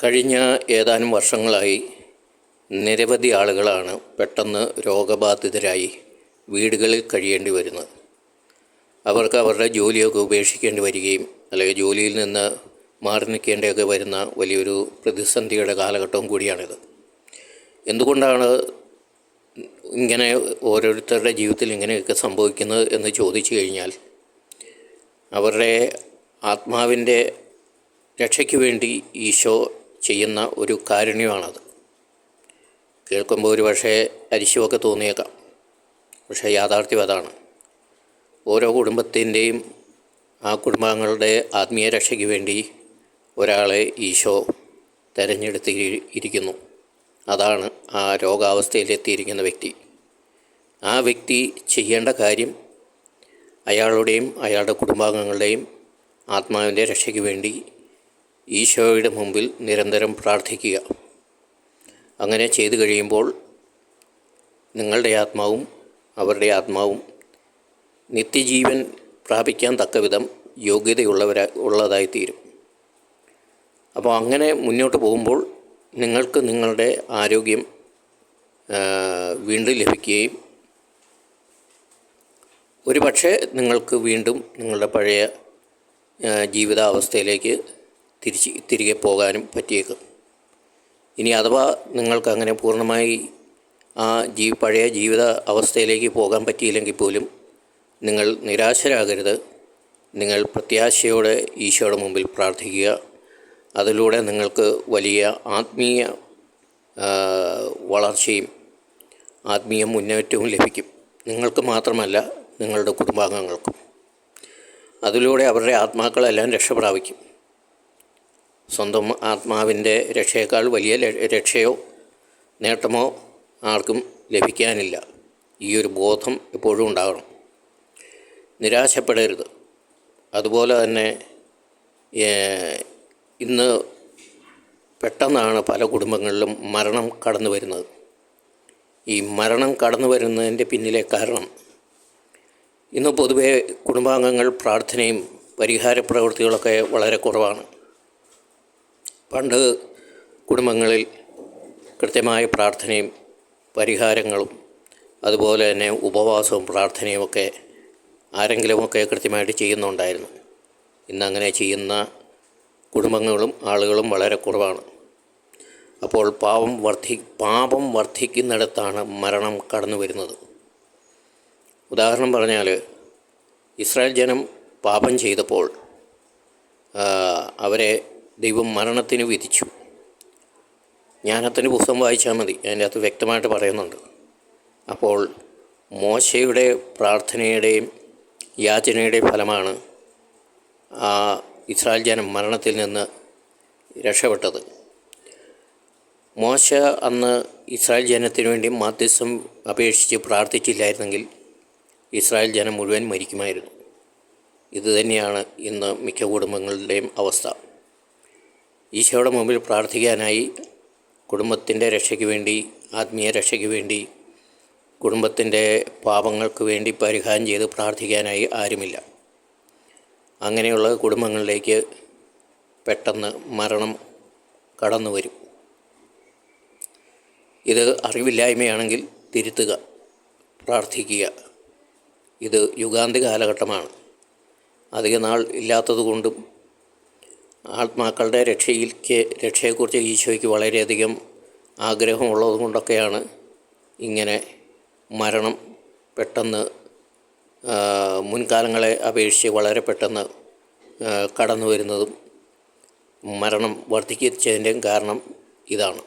കഴിഞ്ഞ ഏതാനും വർഷങ്ങളായി നിരവധി ആളുകളാണ് പെട്ടെന്ന് രോഗബാധിതരായി വീടുകളിൽ കഴിയേണ്ടി വരുന്നത്. അവർക്ക് അവരുടെ ജോലിയൊക്കെ ഉപേക്ഷിക്കേണ്ടി വരികയും അല്ലെങ്കിൽ ജോലിയിൽ നിന്ന് മാറി നിൽക്കേണ്ടിയൊക്കെ വരുന്ന വലിയൊരു പ്രതിസന്ധിയുടെ കാലഘട്ടവും കൂടിയാണിത്. എന്തുകൊണ്ടാണ് ഇങ്ങനെ ഓരോരുത്തരുടെ ജീവിതത്തിൽ ഇങ്ങനെയൊക്കെ സംഭവിക്കുന്നത് എന്ന് ചോദിച്ചു കഴിഞ്ഞാൽ അവരുടെ ആത്മാവിന്റെ രക്ഷയ്ക്ക് വേണ്ടി ഈശോ ചെയ്യുന്ന ഒരു കാരുണ്യമാണത്. കേൾക്കുമ്പോൾ ഒരു പക്ഷേ അരിശുമൊക്കെ തോന്നിയേക്കാം. പക്ഷേ യാഥാർത്ഥ്യം അതാണ്. ഓരോ കുടുംബത്തിന്റെയും ആ കുടുംബാംഗങ്ങളുടെ ആത്മീയ രക്ഷയ്ക്ക് വേണ്ടി ഒരാളെ ഈശോ തിരഞ്ഞെടുത്തി ഇരിക്കുന്നു. അതാണ് ആ രോഗാവസ്ഥയിലെത്തിയിരിക്കുന്ന വ്യക്തി. ആ വ്യക്തി ചെയ്യേണ്ട കാര്യം അയാളുടെയും അയാളുടെ കുടുംബാംഗങ്ങളുടെയും ആത്മാവിന്റെ രക്ഷയ്ക്ക് വേണ്ടി ഈശോയുടെ മുമ്പിൽ നിരന്തരം പ്രാർത്ഥിക്കുക. അങ്ങനെ ചെയ്തു കഴിയുമ്പോൾ നിങ്ങളുടെ ആത്മാവും അവരുടെ ആത്മാവും നിത്യജീവൻ പ്രാപിക്കാൻ തക്കവിധം യോഗ്യതയുള്ളവരാ ഉള്ളതായിത്തീരും. അപ്പോൾ അങ്ങനെ മുന്നോട്ട് പോകുമ്പോൾ നിങ്ങൾക്ക് നിങ്ങളുടെ ആരോഗ്യം വീണ്ടും ലഭിക്കുകയും ഒരു പക്ഷേ നിങ്ങൾക്ക് വീണ്ടും നിങ്ങളുടെ പഴയ ജീവിതാവസ്ഥയിലേക്ക് തിരിച്ച് തിരികെ പോകാനും പറ്റിയേക്കും. ഇനി അഥവാ നിങ്ങൾക്ക് അങ്ങനെ പൂർണമായി ആ ജീ പഴയ ജീവിത അവസ്ഥയിലേക്ക് പോകാൻ പറ്റിയില്ലെങ്കിൽ പോലും നിങ്ങൾ നിരാശരാകരുത്. നിങ്ങൾ പ്രത്യാശയോടെ ഈശോയുടെ മുമ്പിൽ പ്രാർത്ഥിക്കുക. അതിലൂടെ നിങ്ങൾക്ക് വലിയ ആത്മീയ വളർച്ചയും ആത്മീയ മുന്നേറ്റവും ലഭിക്കും. നിങ്ങൾക്ക് മാത്രമല്ല നിങ്ങളുടെ കുടുംബാംഗങ്ങൾക്കും. അതിലൂടെ അവരുടെ ആത്മാക്കളെല്ലാം രക്ഷപ്രാപിക്കും. സ്വന്തം ആത്മാവിന്റെ രക്ഷയേക്കാൾ വലിയ രക്ഷയോ നേട്ടമോ ആർക്കും ലഭിക്കാനില്ല. ഈ ഒരു ബോധം എപ്പോഴും ഉണ്ടാകണം. നിരാശപ്പെടരുത്. അതുപോലെ തന്നെ ഇന്ന് പെട്ടെന്നാണ് പല കുടുംബങ്ങളിലും മരണം കടന്നു വരുന്നത്. ഈ മരണം കടന്നു വരുന്നതിന്റെ പിന്നിലെ കാരണം ഇന്ന് പൊതുവേ കുടുംബാംഗങ്ങൾ പ്രാർത്ഥനയും പരിഹാര പ്രവൃത്തികളൊക്കെ വളരെ കുറവാണ്. പണ്ട് കുടുംബങ്ങളിൽ കൃത്യമായ പ്രാർത്ഥനയും പരിഹാരങ്ങളും അതുപോലെ തന്നെ ഉപവാസവും പ്രാർത്ഥനയും ഒക്കെ ആരെങ്കിലുമൊക്കെ കൃത്യമായിട്ട് ചെയ്യുന്നുണ്ടായിരുന്നു. ഇന്നങ്ങനെ ചെയ്യുന്ന കുടുംബങ്ങളും ആളുകളും വളരെ കുറവാണ്. അപ്പോൾ പാപം വർദ്ധി പാപം വർദ്ധിക്കുന്നിടത്താണ് മരണം കടന്നു വരുന്നത്. ഉദാഹരണം പറഞ്ഞാൽ ഇസ്രായേൽ ജനം പാപം ചെയ്തപ്പോൾ അവരെ ദൈവം മരണത്തിന് വിധിച്ചു. ജ്ഞാനത്തിന്റെ പുസ്തകം വായിച്ചാൽ മതി. അതിന്റെ അകത്ത് വ്യക്തമായിട്ട് പറയുന്നുണ്ട്. അപ്പോൾ മോശയുടെ പ്രാർത്ഥനയുടെയും യാചനയുടെയും ഫലമാണ് ആ ഇസ്രായേൽ ജനം മരണത്തിൽ നിന്ന് രക്ഷപ്പെട്ടത്. മോശ അന്ന് ഇസ്രായേൽ ജനത്തിന് വേണ്ടി മാധ്യസ്ഥം അപേക്ഷിച്ച് പ്രാർത്ഥിച്ചില്ലായിരുന്നെങ്കിൽ ഇസ്രായേൽ ജനം മുഴുവൻ മരിക്കുമായിരുന്നു. ഇതുതന്നെയാണ് ഇന്ന് മിക്ക കുടുംബങ്ങളുടെയും അവസ്ഥ. ഈശോയുടെ മുമ്പിൽ പ്രാർത്ഥിക്കാനായി കുടുംബത്തിന്റെ രക്ഷയ്ക്ക് വേണ്ടി ആത്മീയ രക്ഷയ്ക്ക് വേണ്ടി കുടുംബത്തിന്റെ പാപങ്ങൾക്ക് വേണ്ടി പരിഹാരം ചെയ്ത് പ്രാർത്ഥിക്കാനായി ആരുമില്ല. അങ്ങനെയുള്ള കുടുംബങ്ങളിലേക്ക് പെട്ടെന്ന് മരണം കടന്നു വരും. ഇത് അറിവില്ലായ്മയാണെങ്കിൽ തിരുത്തുക പ്രാർത്ഥിക്കുക. ഇത് യുഗാന്തി കാലഘട്ടമാണ്. അധിക നാൾ ഇല്ലാത്തതുകൊണ്ടും ആത്മാക്കളുടെ രക്ഷയിലേക്ക് രക്ഷയെക്കുറിച്ച് ഈശോയ്ക്ക് വളരെയധികം ആഗ്രഹമുള്ളത് കൊണ്ടൊക്കെയാണ് ഇങ്ങനെ മരണം പെട്ടെന്ന് മുൻകാലങ്ങളെ അപേക്ഷിച്ച് വളരെ പെട്ടെന്ന് കടന്നു വരുന്നതും മരണം വർദ്ധിച്ചതിന്റെയും കാരണം ഇതാണ്.